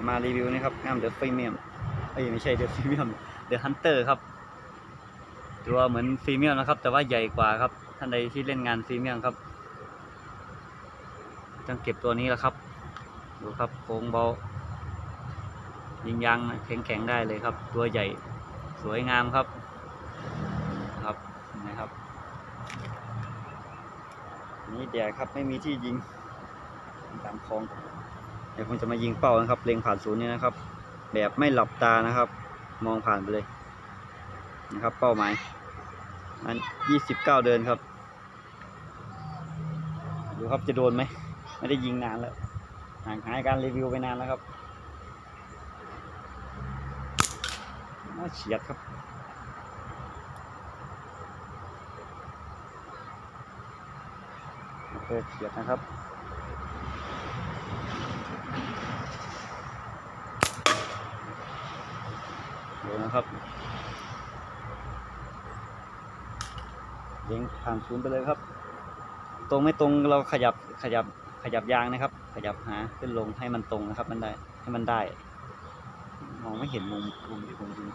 จะมารีวิวนี่ครับงามเดอะฟรีเมียมเอ้ยไม่ใช่เดอะฟรีเมียมเดอะฮันเตอร์ครับตัวเหมือนฟรีเมียมนะครับ แต่ว่าใหญ่กว่าครับ ท่านใดที่เล่นงานฟรีเมียมครับต้องเก็บตัวนี้แหละครับ ดูครับโค้งเบายิงยางแข็งแข็งๆได้เลยครับ ตัวใหญ่สวยงามครับครับนะครับนี่แดดครับไม่มีที่ยิงตามคลอง เดี๋ยวผมจะมายิงเป้านะครับเล็งผ่านศูนย์นี่นะครับ แบบไม่หลับตานะครับ มองผ่านไปเลยนะครับ เป้าหมายอันยี่สิบเก้าเดินครับดูครับจะโดนไหมไม่ได้ยิงนานแล้วห่างหายการรีวิวไปนานแล้วครับน่าเฉียดครับโอเคเฉียดนะครับ ดู นะครับเลี้ยงผ่านศูนย์ไปเลยครับ ตรงไม่ตรงเราขยับขยับขยับยางนะครับ ขยับหาขึ้นลงให้มันตรงนะครับ มันได้ให้มันได้ มองไม่เห็นมุมมุมมุมจริง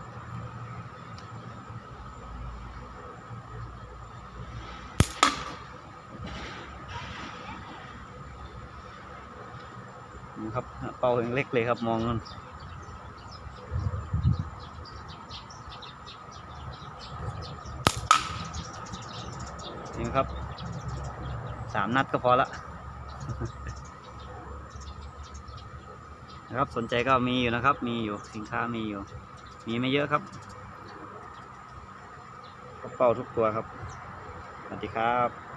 นะครับเป้าเล็กเลยครับมอง นี่ครับสามนัดก็พอละนะครับสนใจก็มีอยู่นะครับ มีอยู่สินค้ามีอยู่ มีไม่เยอะครับกระเป๋าทุกตัวครับสวัสดีครับ